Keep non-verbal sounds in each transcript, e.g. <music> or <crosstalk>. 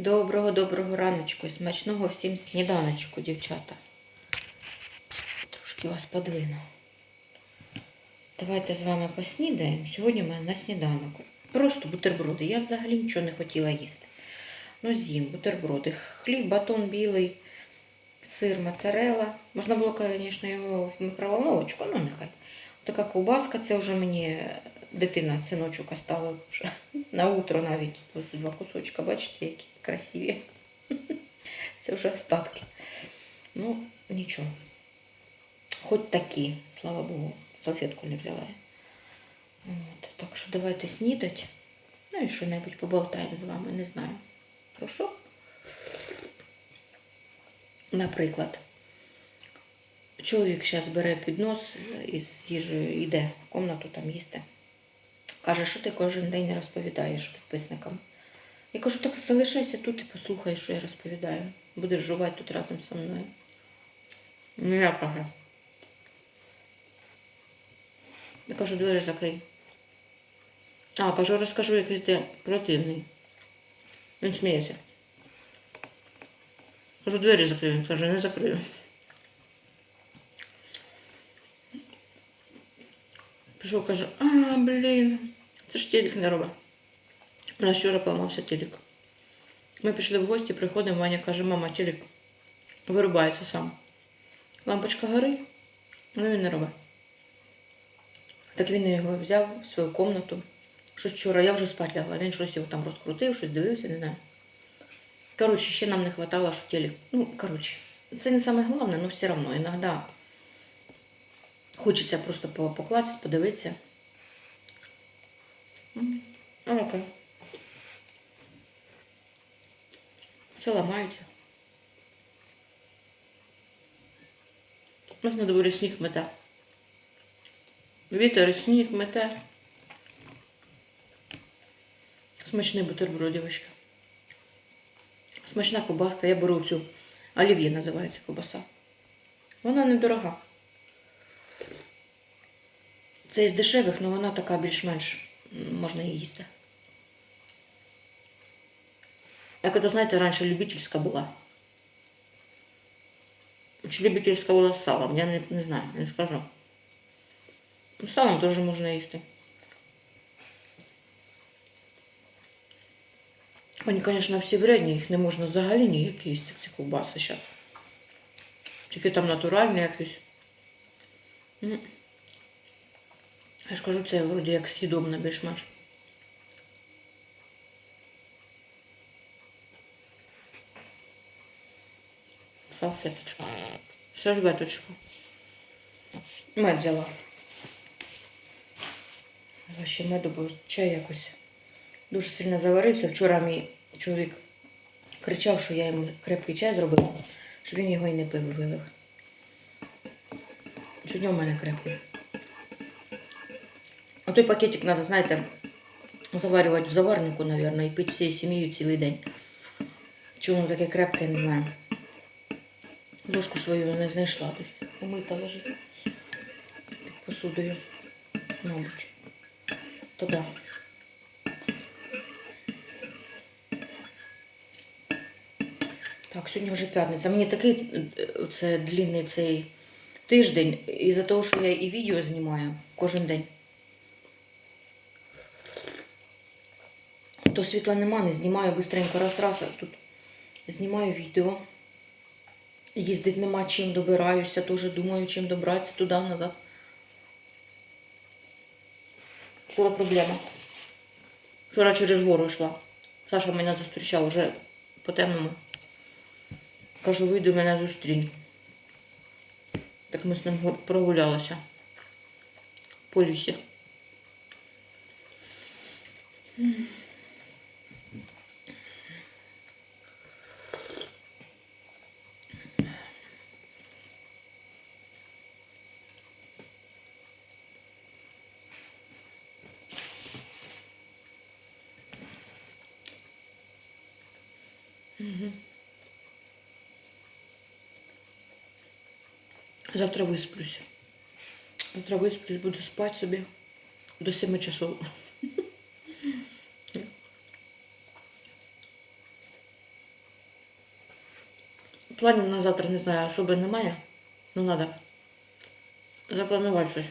Доброго, доброго раночку і смачного всім сніданочку, дівчата. Трошки вас подвину. Давайте з вами поснідаємо. Сьогодні в мене на сніданок. Просто бутерброди. Я взагалі нічого не хотіла їсти. Ну, з'їм бутерброди. Хліб, батон білий, сир, моцарелла. Можна було, звісно, його в мікроволновочку, ну нехай. Така ковбаска, це вже мені дитина, синочок оставив вже <laughs> на утро навіть. Ось два кусочка, бачите, які красиві. Це <laughs> вже остатки. Ну, нічого. Хоч такі, слава Богу, салфетку не взяла. От, так що давайте снідати. Ну і що-небудь поболтаємо з вами, не знаю. Про що? Наприклад, чоловік зараз бере піднос із їжею, йде в кімнату там їсти. Каже, що ти кожен день розповідаєш підписникам. Я кажу, так залишайся тут і послухай, що я розповідаю. Будеш жувати тут разом зі мною. Ну, я кажу. Я кажу, двері закрий. А, кажу, розкажу, якийсь ти противний. Він сміється. Кажу, двері закрив. Він каже, не закрив. Пішов, каже, а, блін, це ж телек не робить. У нас вчора поламався телек. Ми пішли в гості, приходимо, Ваня каже, мама, телек вирубається сам. Лампочка горить, але він не робить. Так він його взяв в свою кімнату. Щось вчора, я вже спати лягла, він щось його там розкрутив, щось дивився, не знаю. Коротше, ще нам не хватало, що телек. Ну, коротше, це не саме головне, але все одно іноді хочеться просто по- покласти, подивитися. Окей. Все ламається. У нас на дворі сніг мете. Вітер, сніг мете. Смачний бутерброд, дівчатка. Смачна ковбаска. Я беру цю олів'є називається ковбаса. Вона недорога. Це із дешевих, але вона така більш-менш можна її їсти. Як ото, знаєте, раніше любительська була. Чи любительська була з салом, я не, не знаю, не скажу. Ну, з салом теж можна їсти. Вони, звісно, всі вредні, їх не можна взагалі ніяк їсти, ці ковбаси зараз. Тільки там натуральні якісь. Я ж кажу, це вроді як съедобно більш-менш. Салфеточка. Серветочка. Мед. Взяла ще меду, бо чай якось дуже сильно заварився. Вчора мій чоловік кричав, що я йому крепкий чай зробила, щоб він його і не пив вилив. Сьогодні у мене крепкий. А той пакетик треба, знаєте, заварювати в заварнику, мабуть, і пити всією сім'єю цілий день. Чому воно таке крепке, я не знаю. Ложку свою не знайшла десь. Умита лежить під посудою, мабуть. То да. Так, сьогодні вже п'ятниця. Мені такий е, це длинний цей тиждень, із-за того, що я і відео знімаю кожен день. То світла нема, не знімаю бистренько раз-раз, тут знімаю відео. Їздить нема чим добираюся, теж думаю, чим добратися туди-назад. Ціла проблема. Вчора через гору йшла. Саша мене зустрічав вже по темному. Кажу, вийду мене зустрінь. Так ми з ним прогулялися по лісі. Завтра висплюсь. Завтра висплюсь, буду спати собі до 7 часов. Планів на завтра, не знаю, особи немає. Ну, треба запланувати щось.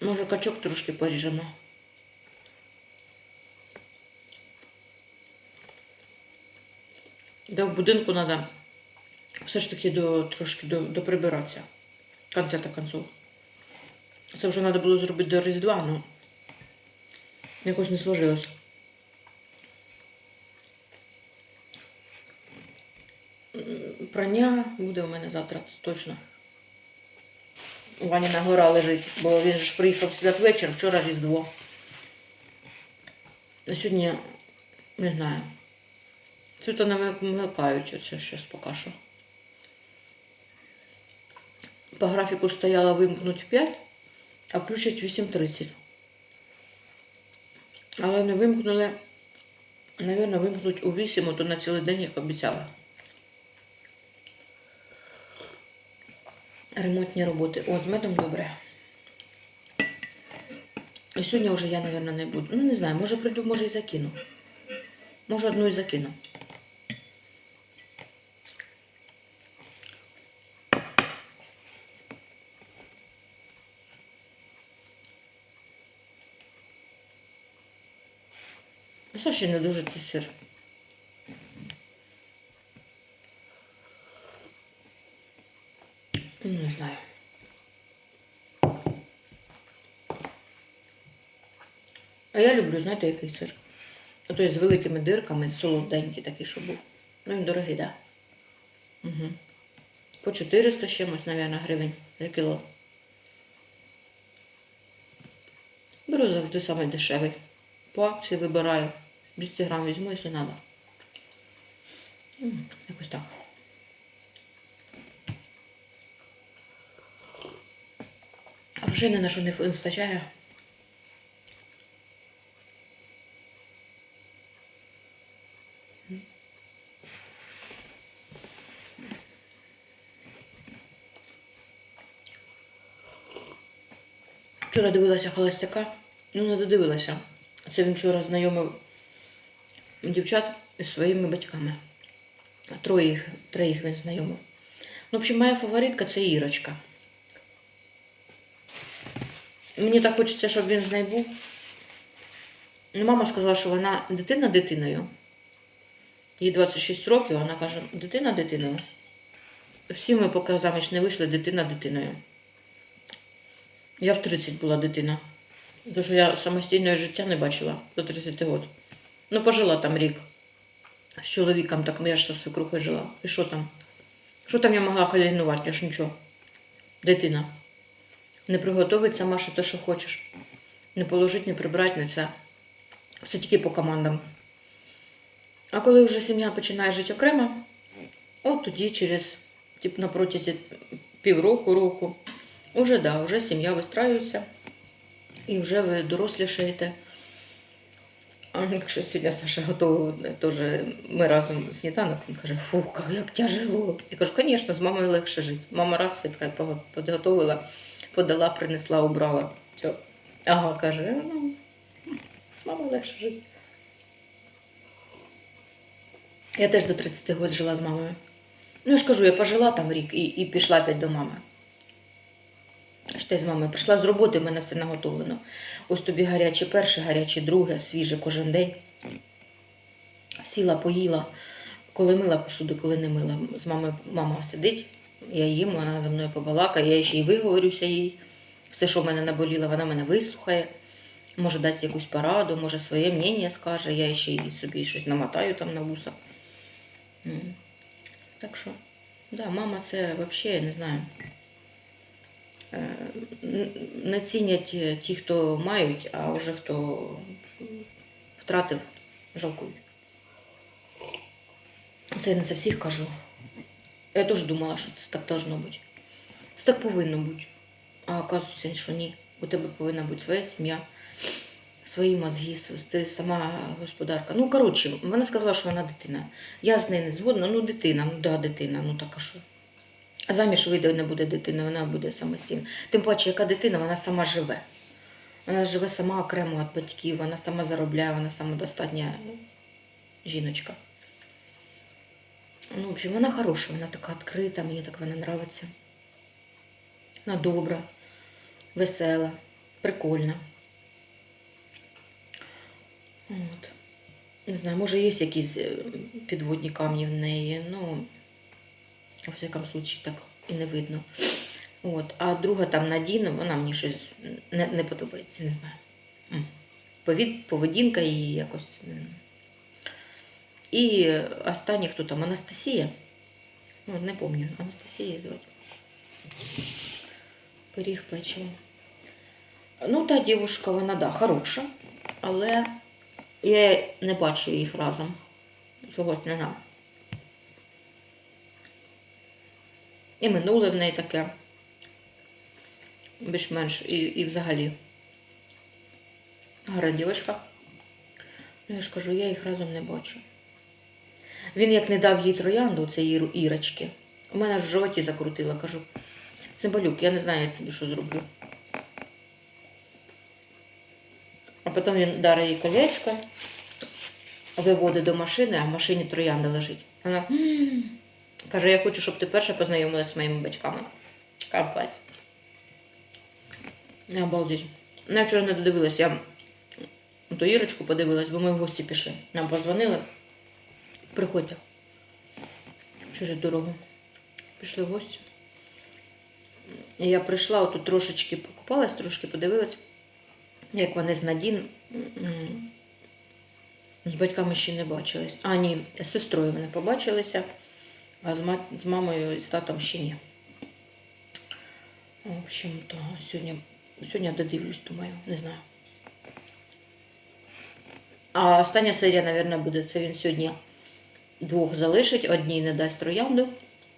Може, качок трошки поріжемо. Да в будинку треба все ж таки до, трошки до, доприбиратися. В конце та концов. Це вже треба було зробити до Різдва, але якось не сложилось. Прання буде у мене завтра точно. У Вані на гора лежить, бо він ж приїхав сюди вечір, вчора Різдво. А сьогодні не знаю. Тут не вимикають оце щось поки що. По графіку стояло вимкнуть 5, а включать в 8.30. Але не вимкнули, напевно, вимкнуть у 8, а то на цілий день, як обіцяли. Ремонтні роботи. О, з медом добре. І сьогодні вже я, напевно, не буду. Ну, не знаю, може прийду, може і закину. Може, одну і закину. Це ще не дуже це сир. Ну, Не знаю. А я люблю, знаєте, який сир? Отой з великими дирками, солоденький такий, щоб був. Ну, він дорогий, так. Да. Угу. По 400 з чимось, мабуть, гривень за кіло. Беру завжди самий дешевий. По акції вибираю. 200 грам візьму, якщо треба. Якось так. Грошей на що не вистачає. Вчора дивилася холостяка, ну не додивилася. Це він вчора знайомив дівчат із своїми батьками. Троє їх, троїх він знайомив. Ну, в моя фаворитка це Ірочка. Мені так хочеться, щоб він з нею був. Ну, Мама сказала, що вона дитина дитиною. Їй 26 років, вона каже, дитина дитиною. Всі ми, поки заміж не вийшли, дитина дитиною. Я в 30 була дитина. Тому що я самостійного життя не бачила до 30 років. Ну, пожила там рік. З чоловіком, так я ж зі свекрухою жила. І що там? Що там я могла хазяйнувати? Я ж нічого. Дитина. Не приготовить сама, що те, що хочеш. Не положить, не прибрати, не це. Все тільки по командам. А коли вже сім'я починає жити окремо, от тоді через, тип, на протязі півроку, року, уже, да, вже сім'я вистраюється. І вже ви дорослішаєте. А якщо сьогодні Саша готова, теж ми разом сніданок, він каже, фу, як тяжело. Я кажу, звісно, з мамою легше жити. Мама раз пре- підготовила, подала, принесла, убрала. Все. Ага, каже, ну, з мамою легше жити. Я теж до 30 років жила з мамою. Ну, я ж кажу, я пожила там рік і, і пішла опять до мами. Що з мамою прийшла з роботи, в мене все наготовлено. Ось тобі гаряче перше, гаряче друге, свіже кожен день. Сіла, поїла, коли мила посуду, коли не мила. З мамою мама сидить, я їм, вона за мною побалакає, я ще й виговорюся їй. Все, що в мене наболіло, вона мене вислухає. Може, дасть якусь пораду, може своє мнення скаже, я ще й собі щось намотаю там на вуса. Так що, да, мама це взагалі, я не знаю. Не цінять е, ті, хто мають, а вже хто втратив, жалкують. Це я не за всіх кажу. Я теж думала, що це так должно бути. Це так повинно бути. А оказується, що ні. У тебе повинна бути своя сім'я, свої мозги, ти сама господарка. Ну, коротше, вона сказала, що вона дитина. Я з нею не згодна, ну дитина, ну да, дитина, ну так а що? Заміж вийде не буде дитина, вона буде самостійна. Тим паче, яка дитина, вона сама живе. Вона живе сама окремо від батьків, вона сама заробляє, вона самодостатня жіночка. Ну, в общем, вона хороша, вона така відкрита, мені так вона подобається. Вона добра, весела, прикольна. От. Не знаю, може є якісь е, підводні камні в неї, ну, у всякому случаї так і не видно. От. А друга там Надіна, вона мені щось не, не подобається, не знаю. Повід, поведінка її якось. І остання, хто там, Анастасія. Ну, не пам'ятаю, Анастасія її звати. Пиріг печиво. Ну, та дівушка, вона, да, хороша, але я не бачу їх разом. Чогось не знаю. І минуле в неї таке. Більш-менш і, і взагалі. Гарна дівчинка. Ну, я ж кажу, я їх разом не бачу. Він як не дав їй троянду, це Іру Ірочки. У мене аж в животі закрутила, кажу. Цимбалюк, я не знаю, я тобі що зроблю. А потім він дарить їй колечко, виводить до машини, а в машині троянда лежить. Вона. Каже, я хочу, щоб ти перша познайомилася з моїми батьками. Капець. Не обалдеть. Ну, Я вчора не додивилась, я ту Ірочку подивилась, бо ми в гості пішли. Нам позвонили. Приходьте. Чуже дорогу. Пішли в гості. І я прийшла, отут трошечки покупалась, трошки подивилась, як вони з Надін. З батьками ще не бачились. А, ні, з сестрою вони побачилися, а з, ма- з мамою і з татом ще ні. В общем, то сьогодні, сьогодні додивлюсь, думаю, не знаю. А остання серія, мабуть, буде. Це він сьогодні двох залишить, одній не дасть троянду.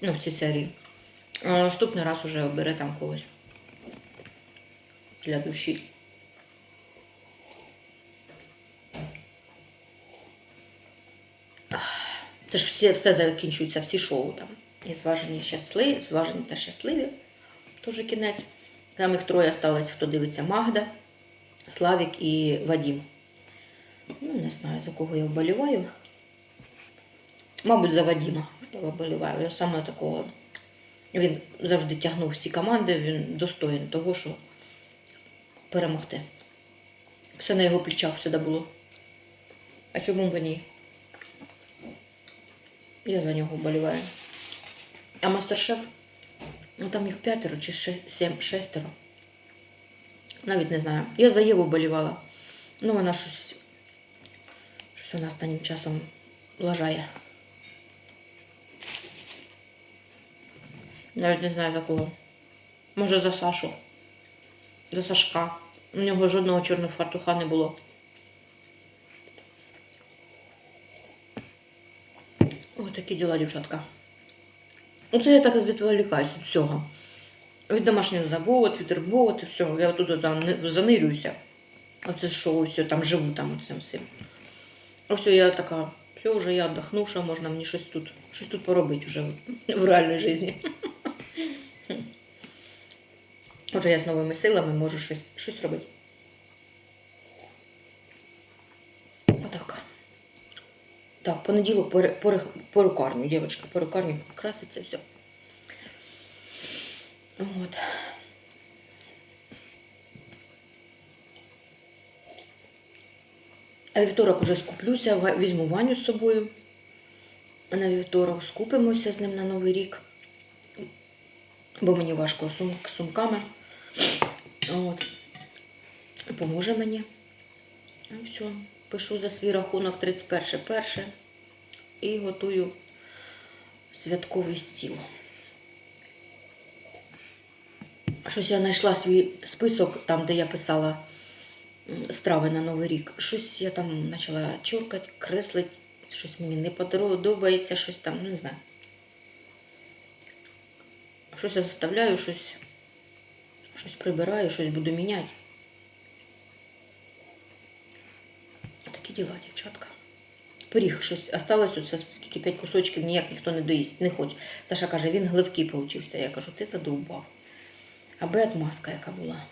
Ну, в цій серії. А наступний раз уже обере там когось. Для душі. Це ж всі, все закінчується, всі шоу там. І зважені щасливі, зважені та щасливі. Тоже кінець. Там їх троє осталось, хто дивиться Магда, Славік і Вадім. Ну, не знаю, за кого я вболіваю. Мабуть, за Вадіма я вболіваю. Я саме такого. Він завжди тягнув всі команди, він достоїн того, що перемогти. Все на його плечах всюди було. А чому б ні? Я за нього вболіваю. А мастер-шеф, ну там їх п'ятеро чи сім, шестеро. Навіть не знаю. Я за Єву болівала. Ну, вона щось, щось вона останнім часом лажає. Навіть не знаю за кого. Може за Сашу. За Сашка. У нього жодного чорного фартуха не було. Ось такі діла, дівчатка. Оце я так відволікаюсь від всього. Від домашніх забот, від роботи, всього. Я туди там занирююся. Оце шоу, все, там живу там цим всім. А все, я така, все, вже я віддохнувша, можна мені щось тут, щось тут поробити вже в реальній житті. Отже, я з новими силами можу щось, щось робити. Отак. Так, понеділок пере, пере, перукарню, дівчатка, перукарню краситься все. От. А вівторок уже скуплюся, візьму Ваню з собою. А на вівторок скупимося з ним на Новий рік. Бо мені важко сум, сумками. От. Поможе мені. І все. Пишу за свій рахунок 31 перше і готую святковий стіл. Щось я знайшла свій список, там, де я писала страви на Новий рік. Щось я там почала чоркати, креслити, щось мені не подобається, щось там, ну не знаю. Щось я заставляю, щось, щось прибираю, щось буду міняти. Діла, дівчатка. Пиріг щось осталось, оце скільки п'ять кусочків, ніяк ніхто не доїсть, не хоче. Саша каже, він гливкий получився. Я кажу, ти задовбав. Аби отмазка яка була.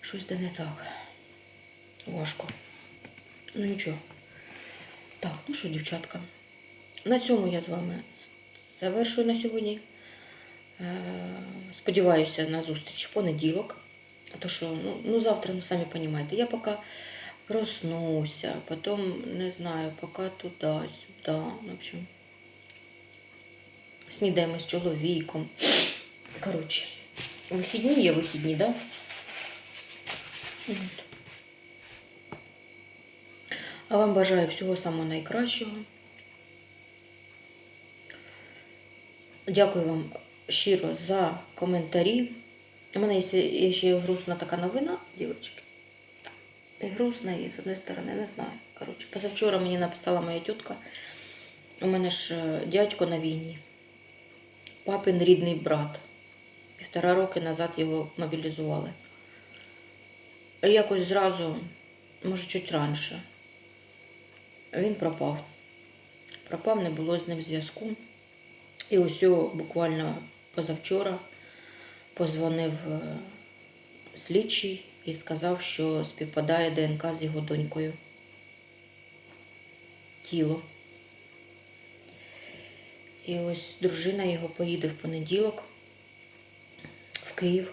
Щось де не так. Важко. Ну нічого. Так, ну що, дівчатка, на цьому я з вами завершую на сьогодні. Е, Сподіваюся на зустріч в понеділок. А то що, ну, ну завтра, ну самі розумієте, я поки проснуся, потім не знаю, поки туди, сюди. В общем, снідаємо з чоловіком. Коротше, вихідні є вихідні, да? А вам бажаю всього самого найкращого. Дякую вам щиро за коментарі. У мене є ще грустна така новина, дівчатки. І грустна, і з одної сторони, не знаю. Коротше, позавчора мені написала моя тітка. У мене ж е, дядько на війні. Папин рідний брат. Півтора роки назад його мобілізували. Якось зразу, може, чуть раніше. Він пропав. Пропав, не було з ним зв'язку. І ось буквально позавчора позвонив е, слідчий і сказав, що співпадає ДНК з його донькою. Тіло. І ось дружина його поїде в понеділок в Київ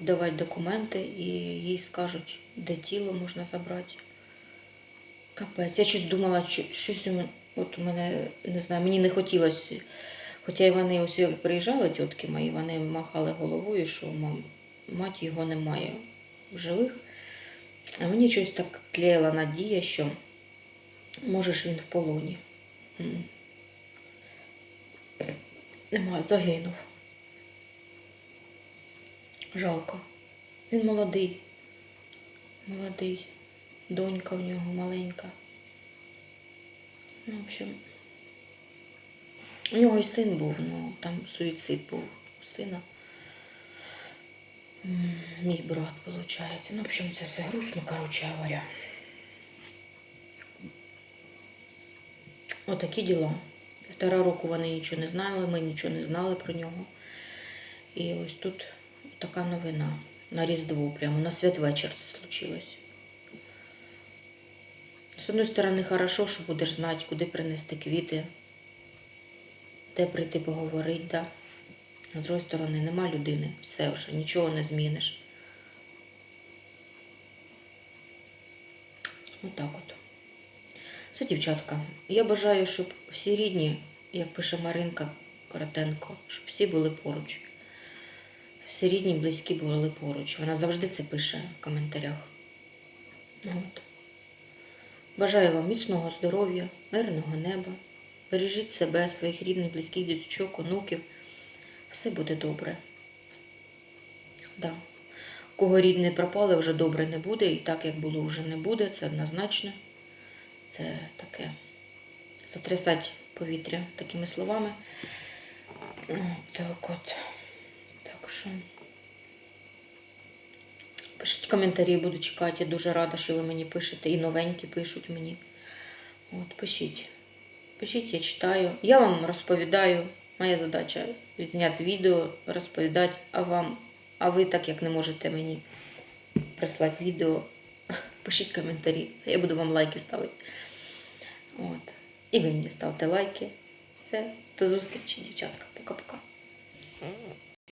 давати документи, і їй скажуть, де тіло можна забрати. Капець. Я щось думала, щось от у мене, не знаю, мені не хотілося. Хоча вони як приїжджали, тітки мої, вони махали головою, що мам, мать його немає в живих. А мені щось так тліла надія, що може ж він в полоні. М. Немає, загинув. Жалко. Він молодий. Молодий. Донька в нього маленька. Ну, в общем, у нього і син був, ну там суїцид був у сина. Мій брат, виходить. Ну, в общем, це все грустно, коротше говоря. Отакі діла. Півтора року вони нічого не знали, ми нічого не знали про нього. І ось тут така новина. На Різдво, прямо на святвечір це случилось. З одної сторони, хорошо, що будеш знати, куди принести квіти, де прийти поговорити, да. З другої сторони, нема людини, все вже, нічого не зміниш. Отак от. Все, дівчатка, я бажаю, щоб всі рідні, як пише Маринка Коротенко, щоб всі були поруч. Всі рідні, близькі були поруч. Вона завжди це пише в коментарях. От. Бажаю вам міцного здоров'я, мирного неба. Бережіть себе, своїх рідних, близьких діточок, онуків. Все буде добре. Да. Кого рідні пропали, вже добре не буде, і так, як було, вже не буде, це однозначно. Це таке затрясать повітря такими словами. Так от. Так що. Пишіть коментарі, буду чекати. Я дуже рада, що ви мені пишете. І новенькі пишуть мені. От, пишіть. Пишіть, я читаю. Я вам розповідаю. Моя задача відзняти відео, розповідати, вам, а ви так як не можете мені прислати відео, <laughs> пишіть коментарі. Я буду вам лайки ставити. От. І ви мені ставте лайки. Все, до зустрічі, дівчатка. Пока-пока.